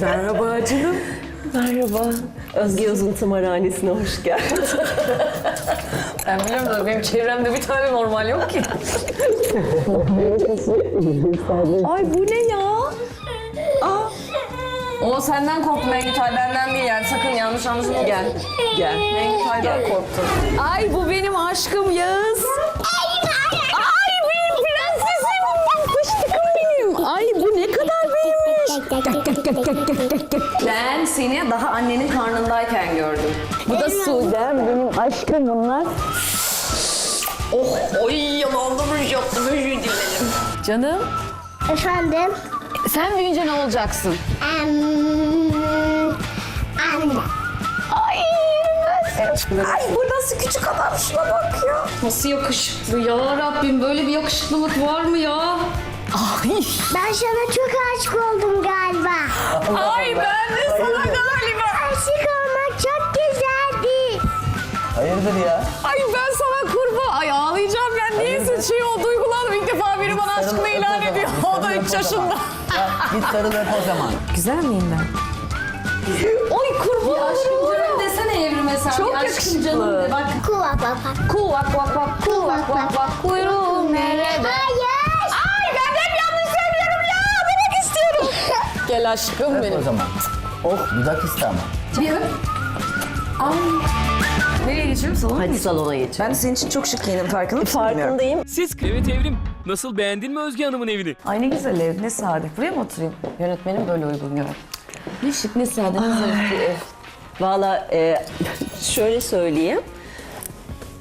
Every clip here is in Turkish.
Merhaba canım. Merhaba. Özge Uzun Tımarhanesi'ne hoş geldin. Ben biliyorum da benim çevremde bir tane normal yok ki. Ay bu ne ya? O senden korktu Mengütay, benden değil yani. Sakın yanlış anlaşılma. Gel. Gel. Mengütay'dan korktu. Ay bu benim aşkım Yağız. Ay benim prensesim. Fıştıkım benim. Ay bu ne kadar büyümüş. Ben seni daha annenin karnındayken gördüm. Bu da Sude. Benim aşkım bunlar. Oh, oy yalanlamış yaptım, özür dilerim. Canım, Efendim? sen büyüyünce ne olacaksın? Em, anne. Ay, Ay bu nasıl küçük adam şuna bak ya. Nasıl yakışıklı ya Rabbim böyle bir yakışıklılık var mı ya? Ay, Ben sana çok aşık oldum galiba. ay ben de sana galiba. Aşık olmak çok güzeldi. Hayırdır ya? Ay ben sana kurban. Ay ağlayacağım ben niyeyse şey o duygulandım. İlk defa biri bana aşkını Sarıl, öp ilan o zaman. ediyor. O da 3 yaşında. Ya, git sarıl öp o zaman. Güzel miyim ben? Oy kurban olurum. canım desene evrime sen. Çok aşkım yakışıklı. canım de. Bak Kuva baba. kuvak vak vak kuvak vak vak kuyruğum nerede? Hayır. Gel aşkım Öp o benim. zaman. Oh dudak iste ama. Bir. Ay. Nereye geçiyorum? Salona mı Hadi salona geç. Ben de senin için çok şık giyindim farkında mısın? bilmiyorum. Farkındayım. Siz evet Evrim. Nasıl beğendin mi Özge Hanım'ın evini? Ay ne güzel ev, ne sade. Buraya mı oturayım? Yönetmenim böyle uygun görüyor. Ne şık, ne ev. Valla e, şöyle söyleyeyim.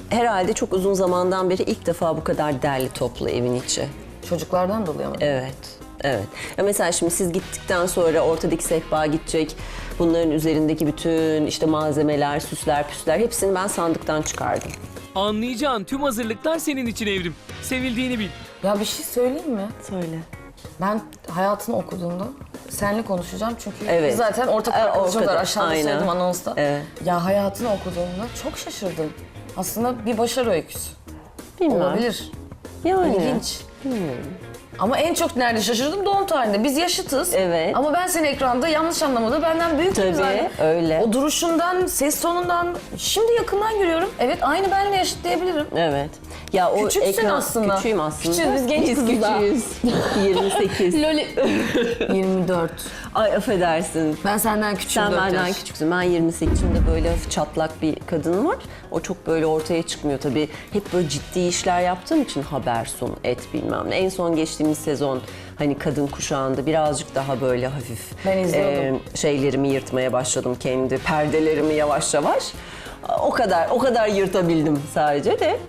Herhalde çok uzun zamandan beri ilk defa bu kadar derli toplu evin içi. Çocuklardan dolayı ama. Evet, evet. Ya mesela şimdi siz gittikten sonra ortadaki sehpa gidecek. Bunların üzerindeki bütün işte malzemeler, süsler, püsler hepsini ben sandıktan çıkardım. Anlayacağın tüm hazırlıklar senin için Evrim. Sevildiğini bil. Ya bir şey söyleyeyim mi? Söyle. Ben hayatını okuduğumda seninle konuşacağım çünkü Evet. zaten ortak Ee, arkadaşım var ortada, aşağıda aynen. söyledim anonsta. Evet. Ya hayatını okuduğumda çok şaşırdım. Aslında bir başarı öyküsü. Bilmem. Olabilir. Yani. İlginç. Ama en çok nerede şaşırdım? Doğum tarihinde. Biz yaşıtız. Evet. Ama ben seni ekranda yanlış anlamadı. Benden büyük Tabii, zaten. öyle. O duruşundan, ses tonundan. Şimdi yakından görüyorum. Evet aynı benle yaşıt diyebilirim. Evet. Ya o Küçüksün ekran, aslında. Küçüğüm aslında. Küçüğüz, biz genç Biz kızız daha. küçüğüz. 28. Loli. 24. Ay affedersin. Ben senden küçüğüm. Sen dört benden yaş. küçüksün. Ben 28 yaşında böyle hafif çatlak bir kadın var. O çok böyle ortaya çıkmıyor tabii. Hep böyle ciddi işler yaptığım için haber sonu, et bilmem ne. En son geçtiğimiz sezon hani kadın kuşağında birazcık daha böyle hafif Ben izliyordum. şeylerimi yırtmaya başladım kendi perdelerimi yavaş yavaş. O kadar o kadar yırtabildim sadece de.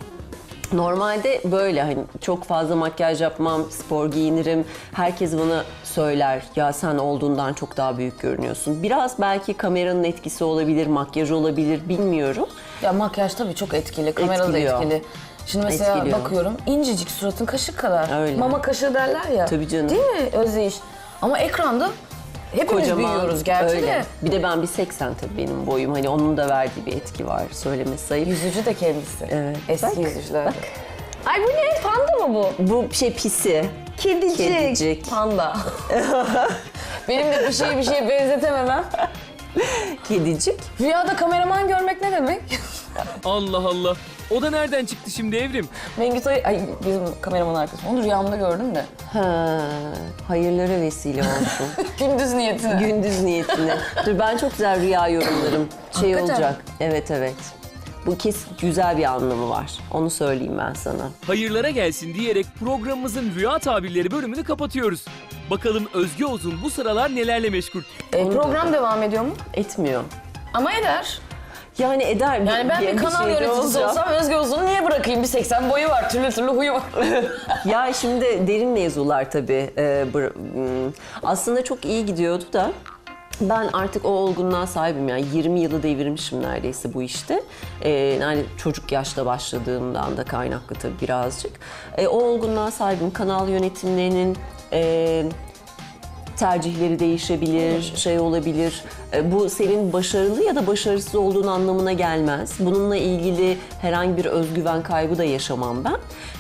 Normalde böyle hani çok fazla makyaj yapmam, spor giyinirim. Herkes bana söyler ya sen olduğundan çok daha büyük görünüyorsun. Biraz belki kameranın etkisi olabilir, makyaj olabilir bilmiyorum. Ya makyaj tabii çok etkili. Kamera da Etkiliyor. etkili. Şimdi mesela Etkiliyor. bakıyorum incecik suratın kaşık kadar. Öyle. Mama kaşığı derler ya. Tabii canım. Değil mi Özdeyiş? Ama ekranda hepimiz büyüyoruz gerçi öyle. de. Bir de ben bir 80 tabii benim boyum. Hani onun da verdiği bir etki var. Söylemesi sayıp. Yüzücü de kendisi. Evet. Eski Bak, yüzücüler. bak. Ay bu ne? Panda mı bu? Bu şey pisi. Kedicik. Kedicik. Panda. Benim de bir şeye bir şeye benzetememem. Kedicik. Rüyada kameraman görmek ne demek? Allah Allah. O da nereden çıktı şimdi Evrim? Mengütay, ay bizim kameraman arkadaşım. Onu rüyamda gördüm de. Ha, hayırlara vesile olsun. Gündüz niyetine. Gündüz niyetine. Dur ben çok güzel rüya yorumlarım. Şey Hakikaten. olacak. Evet evet. Bu kes güzel bir anlamı var. Onu söyleyeyim ben sana. Hayırlara gelsin diyerek programımızın rüya tabirleri bölümünü kapatıyoruz. Bakalım Özge Ozun bu sıralar nelerle meşgul? E, program devam ediyor mu? Etmiyor. Ama eder. Yani eder. Yani ben bir kanal yöneticisi olacağım. olsam Özge Uzun'u niye bırakayım? Bir 80 boyu var, türlü türlü huyu var. Ya şimdi derin mevzular tabii. Ee, aslında çok iyi gidiyordu da ben artık o olgunluğa sahibim yani 20 yılı devirmişim neredeyse bu işte. Ee, yani çocuk yaşta başladığımdan da kaynaklı tabii birazcık. Ee, o olgunluğa sahibim. Kanal yönetimlerinin e, tercihleri değişebilir, şey olabilir. E, Bu senin başarılı ya da başarısız olduğun anlamına gelmez. Bununla ilgili herhangi bir özgüven kaybı da yaşamam ben.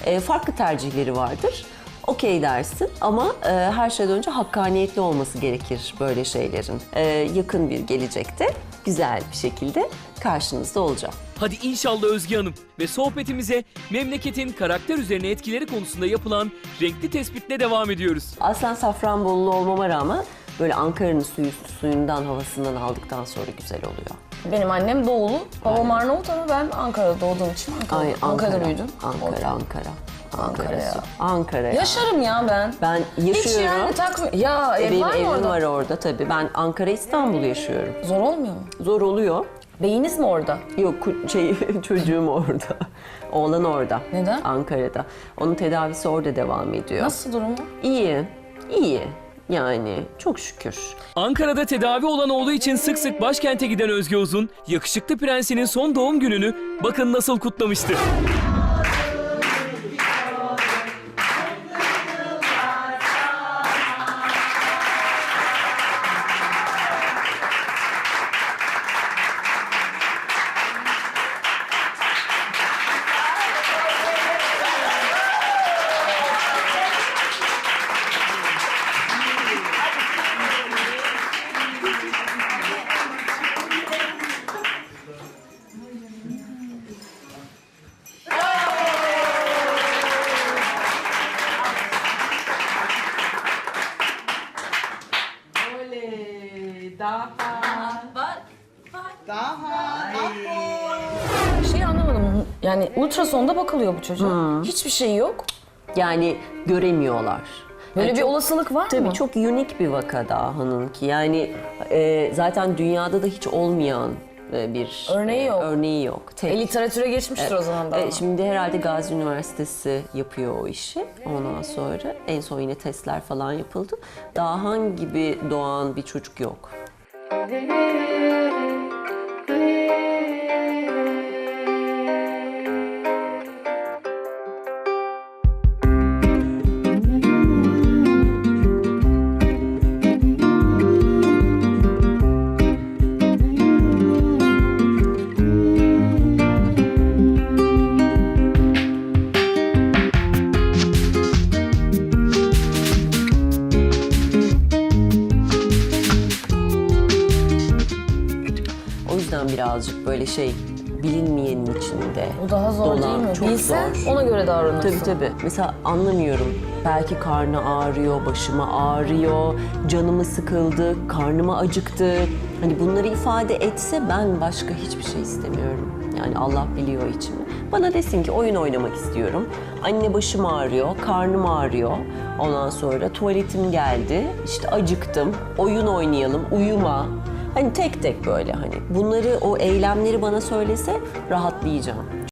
E, Farklı tercihleri vardır. okey dersin ama e, her şeyden önce hakkaniyetli olması gerekir böyle şeylerin. E, yakın bir gelecekte güzel bir şekilde karşınızda olacağım. Hadi inşallah Özge Hanım ve sohbetimize memleketin karakter üzerine etkileri konusunda yapılan renkli tespitle devam ediyoruz. Aslen Safranbolulu olmama rağmen böyle Ankara'nın suyu, suyundan havasından aldıktan sonra güzel oluyor. Benim annem doğulu, babam Arnavut ama ben Ankara'da doğduğum için Ankara, Ay, Ankara'da büyüdüm. Ankara, Ankara. Ankara ya. su- Ankara ya. Yaşarım ya ben. Ben Hiç yaşıyorum. yani takmıyor. Ya ev Benim var mı evim orada? var orada tabii. Ben Ankara, İstanbul yaşıyorum. Zor olmuyor mu? Zor oluyor. Beyiniz mi orada? Yok ku- şey çocuğum orada. Oğlan orada. Neden? Ankara'da. Onun tedavisi orada devam ediyor. Nasıl durumu? İyi. iyi. Yani çok şükür. Ankara'da tedavi olan oğlu için sık sık başkente giden Özge Uzun, yakışıklı prensinin son doğum gününü bakın nasıl kutlamıştı. Yani ultrasonda bakılıyor bu çocuğa. Hiçbir şey yok. Yani göremiyorlar. Böyle Yani bir çok- olasılık var Tabii mı? çok unik bir vaka Daha'nın ki. Yani e, zaten dünyada da hiç olmayan e, bir Örneği yok. Örneği yok. Tek. E, literatüre geçmiştir o zaman daha. E, şimdi herhalde Gazi Üniversitesi yapıyor o işi. Ondan sonra en son yine testler falan yapıldı. Daha hangi gibi doğan bir çocuk yok. Böyle şey bilinmeyenin içinde. Bu daha zor dolan, değil mi? Çok Bilsen zor. ona göre davranırsın. Tabii tabii. Mesela anlamıyorum. Belki karnı ağrıyor, başıma ağrıyor, canımı sıkıldı, karnıma acıktı. Hani bunları ifade etse ben başka hiçbir şey istemiyorum. Yani Allah biliyor içimi. Bana desin ki oyun oynamak istiyorum. Anne başım ağrıyor, karnım ağrıyor. Ondan sonra tuvaletim geldi, işte acıktım, oyun oynayalım, uyuma. Hani tek tek böyle hani bunları o eylemleri bana söylese rahatlayacağım.